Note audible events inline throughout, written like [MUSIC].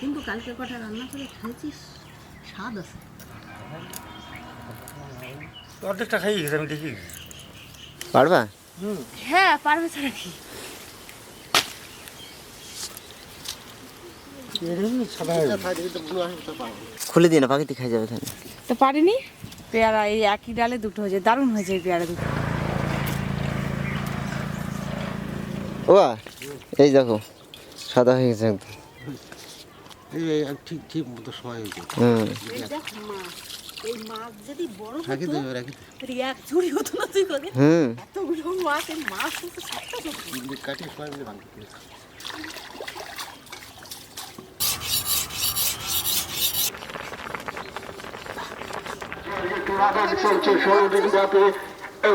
কিন্তু কালকে কটা রান্না করে খেয়েছিস স্বাদ আছে। অর্ধেকটা খাইয়ে গেছে আমি দেখি। পারবা? হ্যাঁ পারবে ছাড়া কি খুলে দিই না পাখিতে খাই যাবে তো পারিনি? পেয়ারা এই একই ডালে দুটো হয়েছে দারুণ হয়েছে এই পেয়ারা দুটো। ও এই দেখো সাদা হয়ে গেছে একদম। ঠিক ঠিক মতো সময় হয়েছে এই এই চলছে ষোলো ব্যাপী এই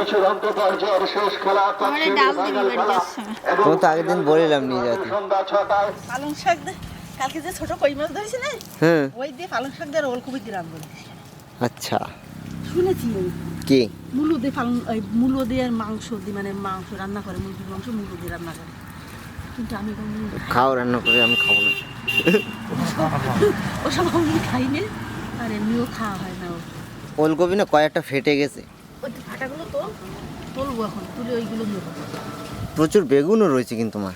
তোমার আগের দিন বলিলাম নিয়ে যাতে। পালং শাক দে। কালকে যে ছোট কই মাছ ধরেছি না হুম ওই দিয়ে পালং শাক দিয়ে আর ওলকপি দিয়ে রান্না আচ্ছা। শুনেছি কি? মূলো দিয়ে পালং ওই মূলো দিয়ে মাংস দিয়ে মানে মাংস রান্না করে মুরগির মাংস মূলো দিয়ে রান্না করে। কিন্তু আমি খাও রান্না করে আমি খাব না। [LAUGHS] ওসব আমি খাই না আর এমনিও খাওয়া হয় না ওলকপি না কয়েকটা ফেটে গেছে। ওই ফাটাগুলো তো তুলবো এখন তুলে ওইগুলো নেব প্রচুর বেগুনও রয়েছে কিন্তু মা।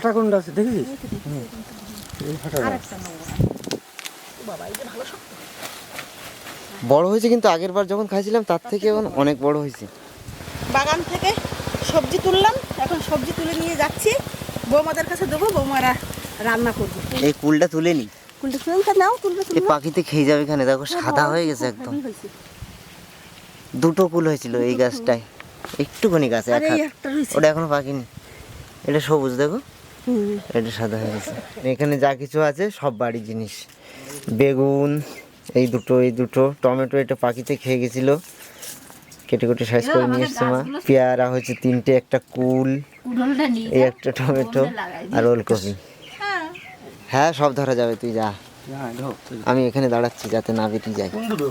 ফাটা কোনটা আছে দেখেছিস? এই ফাটা বড় হয়েছে কিন্তু আগের বার যখন খাইছিলাম তার থেকে এখন অনেক বড় হয়েছে। বাগান থেকে সবজি তুললাম এখন সবজি তুলে নিয়ে যাচ্ছি। বৌমাদের কাছে দেবো বৌমারা রান্না করবে। এই কুলটা তুলে নি। কুলটা তুলে নাও তুলবে এই পাখিতে খেয়ে যাবে এখানে দেখো সাদা হয়ে গেছে একদম। দুটো কুল হয়েছিল এই গাছটায়। একটুখানি গাছ এক আরে এই একটা রয়েছে। ওটা এখনও পাকিনি। এটা সবুজ দেখো। এটা সাদা হয়ে গেছে। এখানে যা কিছু আছে সব বাড়ির জিনিস। বেগুন এই দুটো এই দুটো। টমেটো এটা পাখিতে খেয়ে গেছিল। কেটে কেটে সাইজ করে নিয়ে এসছে মা। পেয়ারা হয়েছে তিনটে একটা কুল এই একটা টমেটো আর ওলকপি। হ্যাঁ। সব ধরা যাবে তুই যা। হ্যাঁ আমি এখানে দাঁড়াচ্ছি যাতে না বেরিয়ে যায়। দুটো?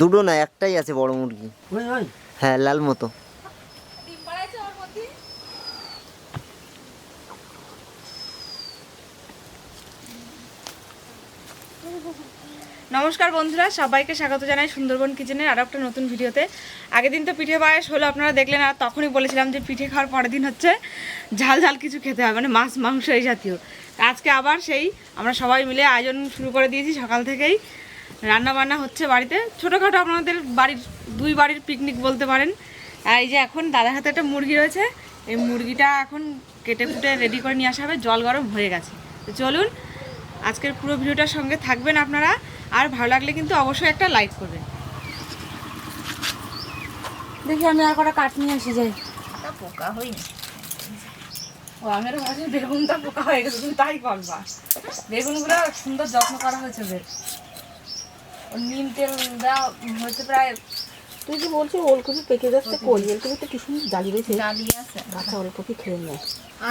দুটো না একটাই আছে বড় মুরগি। হ্যাঁ লাল মতো। নমস্কার বন্ধুরা, সবাইকে স্বাগত জানাই সুন্দরবন কিচেনের আরও একটা নতুন ভিডিওতে। আগের দিন তো পিঠে পায়েস হলো, আপনারা দেখলেন আর তখনই বলেছিলাম যে পিঠে খাওয়ার পরের দিন হচ্ছে ঝাল ঝাল কিছু খেতে হবে মানে মাছ মাংস এই জাতীয়। আজকে আবার সেই, আমরা সবাই মিলে আয়োজন শুরু করে দিয়েছি সকাল থেকেই। রান্না বান্না হচ্ছে বাড়িতে। ছোটোখাটো আপনাদের বাড়ির, দুই বাড়ির পিকনিক বলতে পারেন। আর এই যে এখন দাদার হাতে একটা মুরগি রয়েছে, এই মুরগিটা এখন কেটে কুটে রেডি করে নিয়ে আসা হবে, জল গরম হয়ে গেছে। তো চলুন আজকের পুরো ভিডিওটার সঙ্গে থাকবেন আপনারা। আর ভালো লাগলে কিন্তু অবশ্যই একটা লাইক করবেন। দেখি আমি আর কটা কাট নিয়ে আসি যাই। পোকা হয়নি। ও আমার বেগুনটা পোকা হয়ে গেছে তুমি তাই বেগুনগুলো সুন্দর যত্ন করা হয়েছে বেশ নিম তেল দেওয়া হয়েছে প্রায় তুই যে বলছি ওলকপি পেকে যাচ্ছে কই ওলকপি তো কি সুন্দর জালি রয়েছে। ডালিয়ে আছে। ওলকপি খেয়ে নেয়।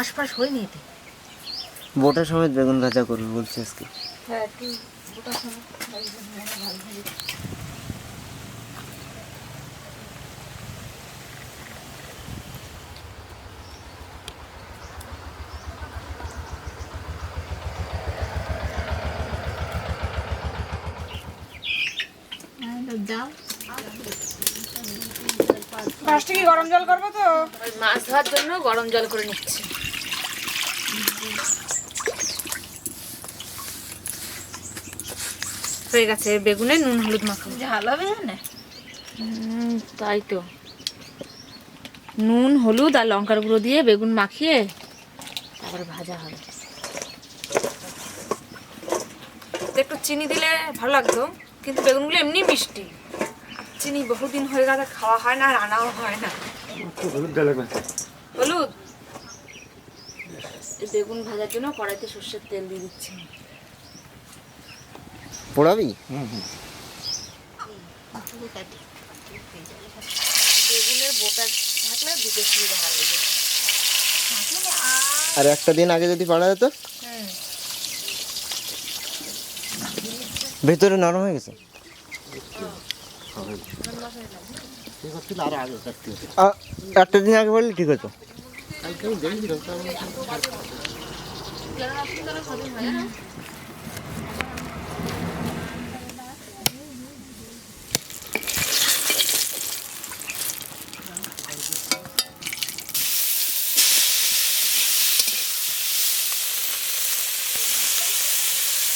আশপাশ হয়নি এতে। বোটার সমেত বেগুন ভাজা করবে বলছে আজকে। হ্যাঁ মাছটা কি গরম জল করব তো মাছ ধোয়ার জন্য গরম জল করে নিচ্ছি। হয়ে গেছে বেগুনে নুন হলুদ মাখাবো। ঝাল হবে না তাই তো। নুন হলুদ আর লঙ্কার গুঁড়ো দিয়ে বেগুন মাখিয়ে তারপরে ভাজা হবে। তো একটু চিনি দিলে ভালো লাগতো কিন্তু বেগুনগুলো এমনি মিষ্টি। চিনি বহুদিন হয়ে গেছে খাওয়া হয় না আর আনাও হয় না। হলুদ হলুদ? এই বেগুন ভাজার জন্য কড়াইতে সর্ষের তেল দিয়ে দিচ্ছি। পোড়াবি? বেগুনের বোটা থাকলে দিতে সুবিধা হবে আর একটা দিন আগে যদি পাড়া যেত? হুম। ভেতরে নরম হয়ে গেছে? ঠিক হচ্ছিল আরও আগে কাটতে হতো। আ- একটা দিন আগে বললে ঠিক হতো কালকে আমি দেখেছিলাম তার মধ্যে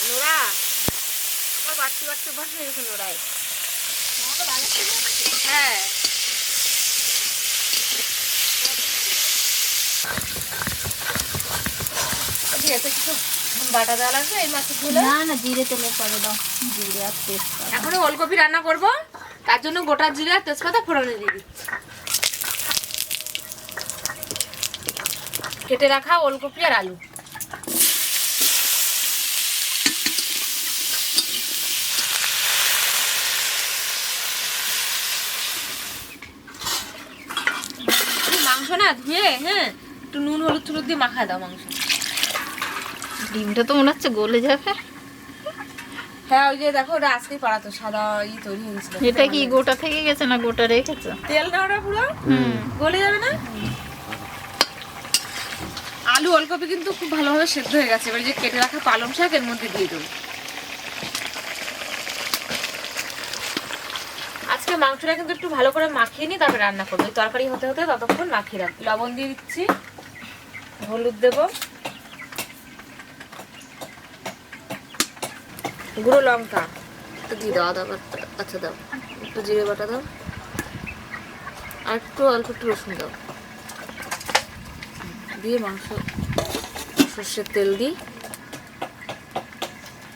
নোরা আমার বাড়তি বাড়তি অভ্যাস হয়ে গেছে নোরায় হ্যাঁ ঠিক আছে কিছু বাটা দেওয়া লাগবে এই মাছের ঝোলে না না জিরে তেলে করে দাও। জিরে আর তেজপাতা। এখন ওলকপি রান্না করব। তার জন্য গোটা জিরে আর তেজপাতা ফোড়নে দিয়ে দিচ্ছি। কেটে রাখা ওলকপি আর আলু। মাংস না ধুয়ে হ্যাঁ একটু নুন হলুদ টুলুদ দিয়ে মাখা দাও মাংস। ডিমটা তো মনে হচ্ছে গলে যাবে। হ্যাঁ ওই যে দেখো ওটা আজকেই পাড়াতো সাদা ই তৈরি এটা কি গোটা থেকে গেছে না গোটা রেখেছো? তেল না ওটা পুরো গলে যাবে না? আলু ওলকপি কিন্তু খুব ভালোভাবে সেদ্ধ হয়ে গেছে। এবার যে কেটে রাখা পালং শাক এর মধ্যে দিয়ে দেবো। আজকে মাংসটা কিন্তু একটু ভালো করে মাখিয়ে নিই তারপরে রান্না করব। তরকারি হতে হতে ততক্ষণ মাখিয়ে রাখব লবণ দিয়ে দিচ্ছি। হলুদ দেবো। গুঁড়ো লঙ্কা। একটু দিয়ে দাও আদা বাটা আচ্ছা দাও। একটু জিরে বাটা দাও। আর একটু অল্প একটু রসুন দাও। দিয়ে মাংস সর্ষের তেল দিই।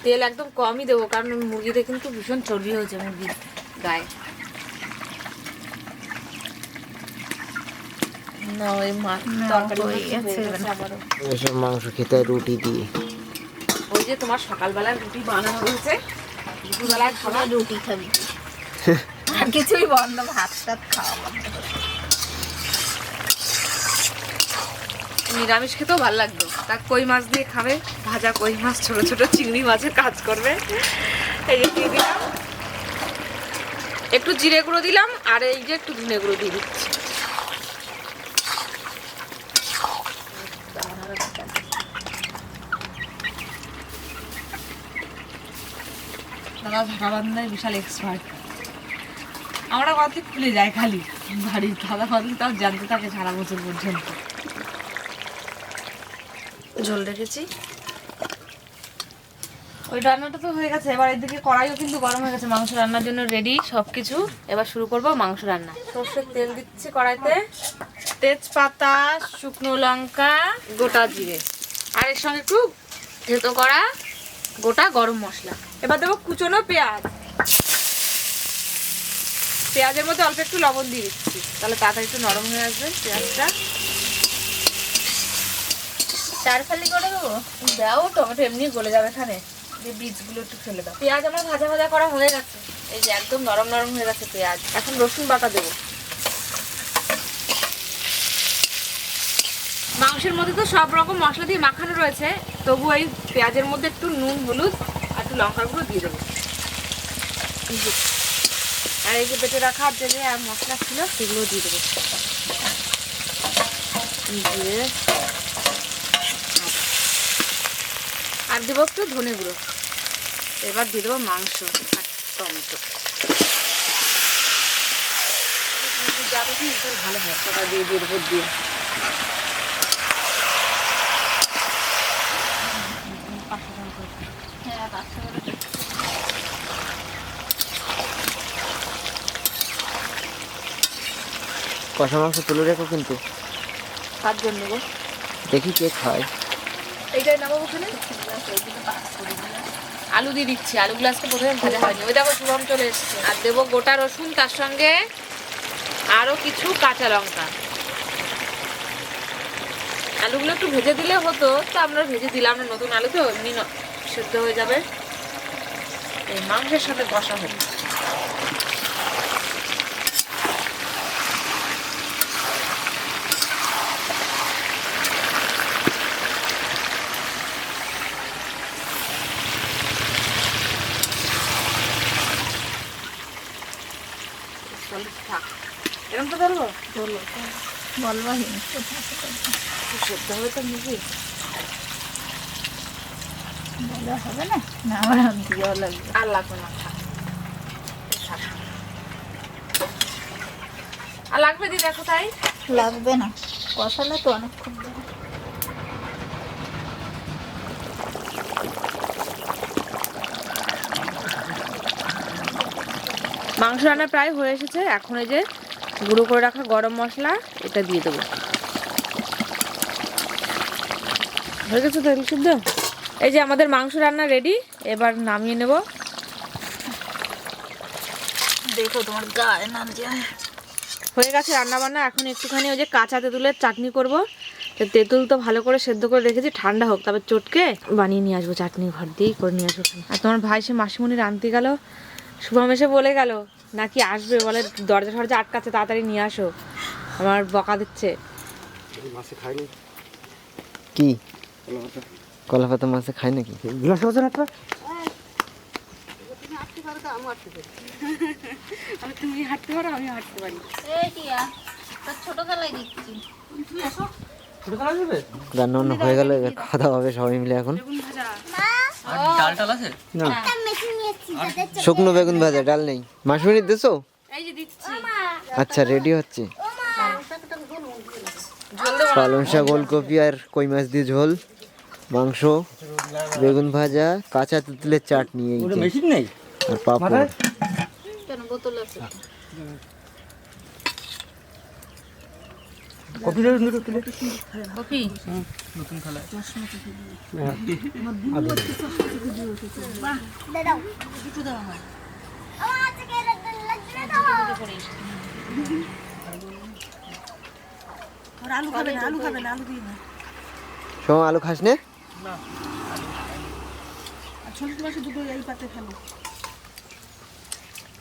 তেল একদম কমই দেবো কারণ মুরগিতে কিন্তু ভীষণ চর্বি হয়েছে মুরগির গায়ে। মাংস খেতে রুটি দিয়ে। যে তোমার সকালবেলার রুটি বানানো হয়েছে দুপুরবেলায় খাবার খাবার রুটি খাবি। [LAUGHS] আর কিছুই বন্ধ ভাত টাত খাওয়া বন্ধ। নিরামিষ খেতেও ভালো লাগতো। তা কই মাছ দিয়ে খাবে? ভাজা কই মাছ ছোট ছোট চিংড়ি মাছের কাজ করবে। এই যে দিয়ে দিলাম। একটু জিরে গুঁড়ো দিলাম আর এই যে একটু ধনে গুঁড়ো দিয়ে দিচ্ছি। দাদা ঝাড়া বান্ধায় বিশাল এক্সপার্ট আমরা কত খুলে যায় খালি। বাড়ির দাদা বান্ধব তাও জানতে থাকে সারা বছর পর্যন্ত। ঝোল রেখেছি। ওই রান্নাটা তো হয়ে গেছে। এবার এদিকে কড়াইও কিন্তু গরম হয়ে গেছে। মাংস রান্নার জন্য রেডি সব কিছু এবার শুরু করব মাংস রান্না। সর্ষের তেল দিচ্ছি কড়াইতে। তেজপাতা শুকনো লঙ্কা গোটা জিরে। আর এর সঙ্গে একটু থেতো করা গোটা গরম মশলা। এবার দেবো কুচনো পেঁয়াজ। পেঁয়াজের মধ্যে অল্প একটু লবণ দিয়ে দিচ্ছি। তাহলে তাড়াতাড়ি একটু নরম হয়ে আসবে পেঁয়াজটা। চার ফালি করে দেবো? দাও, টমেটো এমনি গলে যাবে এখানে। দিয়ে বীজগুলো একটু ফেলে দাও। পেঁয়াজ আমার ভাজা ভাজা করা হয়ে গেছে। এই যে একদম নরম নরম হয়ে গেছে পেঁয়াজ। এখন রসুন বাটা দেবো। মাংসের মধ্যে তো সব রকম মশলা দিয়ে মাখানো রয়েছে। তবু এই পেঁয়াজের মধ্যে একটু নুন, হলুদ একটু লঙ্কার গুঁড়ো দিয়ে দেবো। আর এই যে বেটে রাখা যে যে আর মশলা ছিল, সেগুলো দিয়ে দেবো। দিয়ে আর দেবো একটু ধনে গুঁড়ো। এবার দিয়ে দেবো মাংস আর টমেটো। যাবে ভালো হয় সবাই দিয়ে দিয়ে দেবো দিয়ে। কষা মাংস তুলে রেখো কিন্তু। তার জন্য গো? দেখি কে খায়। এইটাই নেব ওখানে। আলু দিয়ে দিচ্ছি আলুগুলো আজকে প্রথমে ভাজা হয়নি। ওই দেখো শুভম চলে এসছে। আর দেবো গোটা রসুন তার সঙ্গে আরও কিছু কাঁচা লঙ্কা। আলুগুলো একটু ভেজে দিলে হতো তো আমরা ভেজে দিলাম না নতুন আলু তো এমনি সেদ্ধ হয়ে যাবে। এই মাংসের সাথে কষা হবে চলো, থাক। তো ধরবো বলবা সেদ্ধ হবে তো মুরগি হবে না না আমার দিয়েও লাগবে আর লাগবে না। আর লাগবে দি দেখো তাই লাগবে না কষালে তো অনেকক্ষণ মাংস রান্না প্রায় হয়ে এসেছে। এখন এই যে গুঁড়ো করে রাখা গরম মশলা এটা দিয়ে দেবো। হয়ে গেছে তো সিদ্ধ? এই যে আমাদের মাংস রান্না রেডি এবার নামিয়ে নেব। দেখো তোমার গায়ে না যায় হয়ে গেছে রান্না বান্না এখন একটুখানি ওই যে কাঁচা তেঁতুলের চাটনি করব। তো তেঁতুল তো ভালো করে সেদ্ধ করে রেখেছি ঠান্ডা হোক তবে চটকে বানিয়ে নিয়ে আসব চাটনি ঘর দিয়েই করে নিয়ে আসব আর তোমার ভাই সে মাসিমণি রানতে গেল শুভম এসে বলে গেল নাকি আসবে বলে দরজা ফরজা আটকাচ্ছে তাড়াতাড়ি নিয়ে আসো। আমার বকা দিচ্ছে। মাছে খাইনি কি? কলা পাতা। মাছে খায় নাকি? গ্লাস আছে না তুমি হাঁটতে পারো আমি হাঁটতে পারি। রান্না হয়ে গেল খাওয়া দাওয়া হবে সবাই মিলে এখন। ডাল টাল আছে? না। শুকনো বেগুন ভাজা ডাল নেই। মাসুরি দেছো? এই যে দিচ্ছি। আচ্ছা রেডি হচ্ছে। পালং শাক ওলকপি আর কই মাছ দিয়ে ঝোল মাংস বেগুন ভাজা কাঁচা তেঁতুলের চাটনি এই ওটা যে, মেশিন নেই? আর পাপড়। কপি কপি আর আলু খাবে না আলু খাবে না আলু দিয়ে না। সোম আলু খাস নে।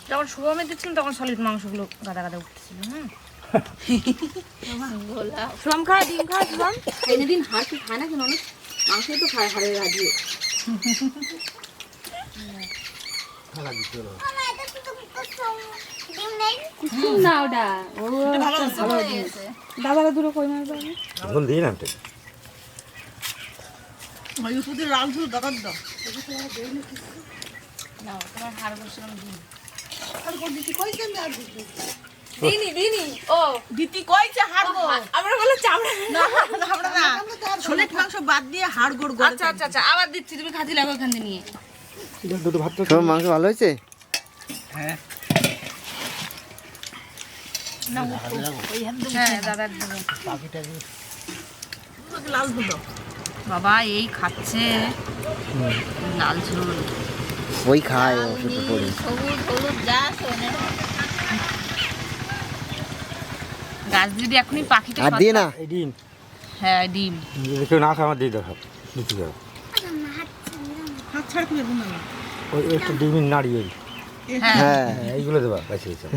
যখন শুভমে দিচ্ছিলাম তখন সলিড মাংসগুলো গাদা গাদা উঠতেছিল হুম। গোলা শুভম খা ডিম খা শুভম এনে দিন হাড় কি খায় না কেন অনেক মাংস তো খায় হাড়ের গাদিয়ে না কই এখন ঝুল দাদার দাও। তোমার হাড় বসলাম দিন আর কোন দিদি কইছে আমি আর দিদি দিনি দিনি ও। দিদি কইছে হাড় আমরা বলে চামড়া না না না ছোলেট মাংস বাদ দিয়ে হাড় গোড় গোড় আচ্ছা আচ্ছা আচ্ছা আবার দিচ্ছি তুমি খাতি লাগো ওখান থেকে নিয়ে। দুটো ভাত তো সোম মাংস ভালো হয়েছে? হ্যাঁ। দাদার লাল ঝুল বাবা এই খাচ্ছে। লাল ঝোল। ওই খায় ওষুধ পড়ে সবুজ হলুদ যা শোনে গাছ যদি এখনই পাখিতে আর দিয়ে না? ডিম। হ্যাঁ ডিম। কেউ না খায় আমার দিয়ে দরকার দিতে যাবে হাত ছাড় ওই একটা ডিমের নাড়ি ওই। হ্যাঁ। হ্যাঁ, এইগুলো দেবা বেশি সব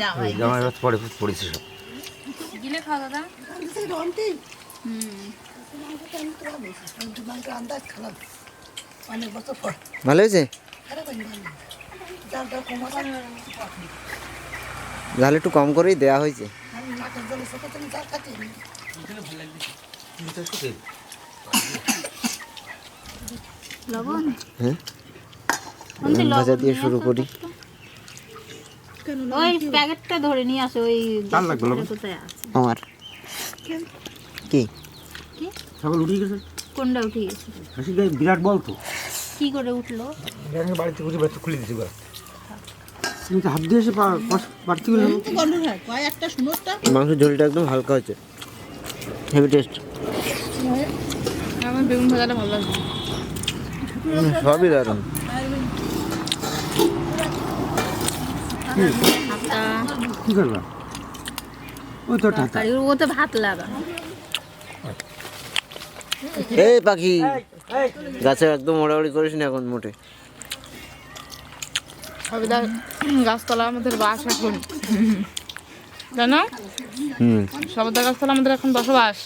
জামাই জামা পরে পড়েছে সব। গিলে দাদা। ভালো হয়েছে? কমাতে ঝাল একটু কম করেই দেওয়া হয়েছে। হ্যাঁ? ভাজা দিয়ে শুরু করি। ওই প্যাকেটটা ধরে নিয়ে আসো ওই আমার। কি? সকাল উঠে গেছে? কোনটা উঠে গেছে? হাসি বিরাট বল তো। কি করে উঠল? বাড়িতে বাড়িতে খুলে দিতে পারে তুমি তো হাত দিয়ে এসে মাংসের ঝোলটা একদম হালকা হয়েছে। হেভি টেস্ট আমার বেগুন ভাজাটা ভালো লাগছে। সবই দারুণ। কি? করবা? ওই তো টাকা তরকারি ওতে ভাত লাগা। এই পাখি গাছে একদম ওড়াউড়ি করিস না এখন মোটে। সবিদা গাছতলা আমাদের বাস এখন। জানো? হুম। সবিদা গাছতলা আমাদের এখন বসবাস।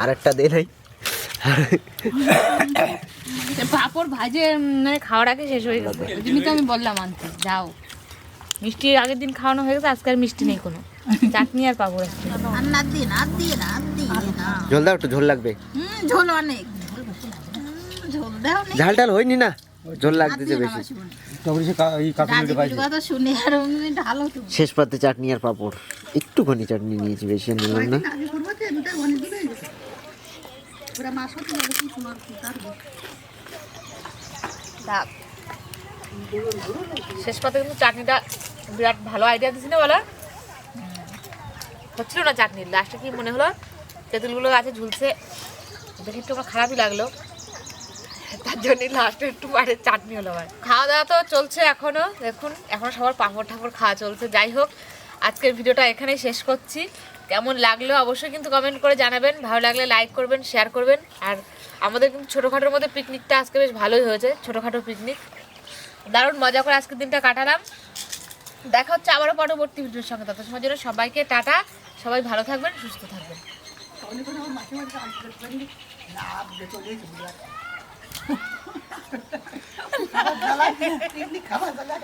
আর একটা দে নাই। পাপড় ভাজে মানে খাওয়ার আগে শেষ হয়ে গেছে। ওই জন্যই তো আমি বললাম আনতে যাও। মিষ্টি আগের দিন খাওয়ানো হয়ে গেছে আজকে আর মিষ্টি নেই কোনো। চাটনি আর দিয়ে না ঝোল দাও একটু ঝোল লাগবে। ঝোল অনেক। ঝোল দাও ঝাল টাল হয়নি না? ঝোল লাগতেছে বেশি। শেষ পাতে চাটনি আর পাঁপড়। একটুখানি চাটনি নিয়েছি বেশি নিলাম না। শেষ পাতে কিন্তু চাটনিটা বিরাট ভালো আইডিয়া দিছি না বলা? হচ্ছিল না চাটনি লাস্টে কি মনে হলো? তেঁতুলগুলো গাছে ঝুলছে। দেখে একটু আমার খারাপই লাগল। তার জন্য লাস্টে একটু বাইরে চাটনি হলো আমার। খাওয়া দাওয়া তো চলছে এখনও, দেখুন, এখন সবার পাঁপড় ঠাপড় খাওয়া চলছে। যাই হোক, আজকের ভিডিওটা এখানেই শেষ করছি। কেমন লাগল অবশ্যই কিন্তু কমেন্ট করে জানাবেন। ভালো লাগলে লাইক করবেন শেয়ার করবেন। আর আমাদের কিন্তু ছোটোখাটোর মধ্যে পিকনিকটা আজকে বেশ ভালোই হয়েছে, ছোটোখাটো পিকনিক দারুণ মজা করে আজকের দিনটা কাটালাম। দেখা হচ্ছে আবারও পরবর্তী ভিডিওর সঙ্গে। তত সময় জন্য সবাইকে টাটা। সবাই ভালো থাকবেন, সুস্থ থাকবেন। পিকনিক খাওয়া দাওয়া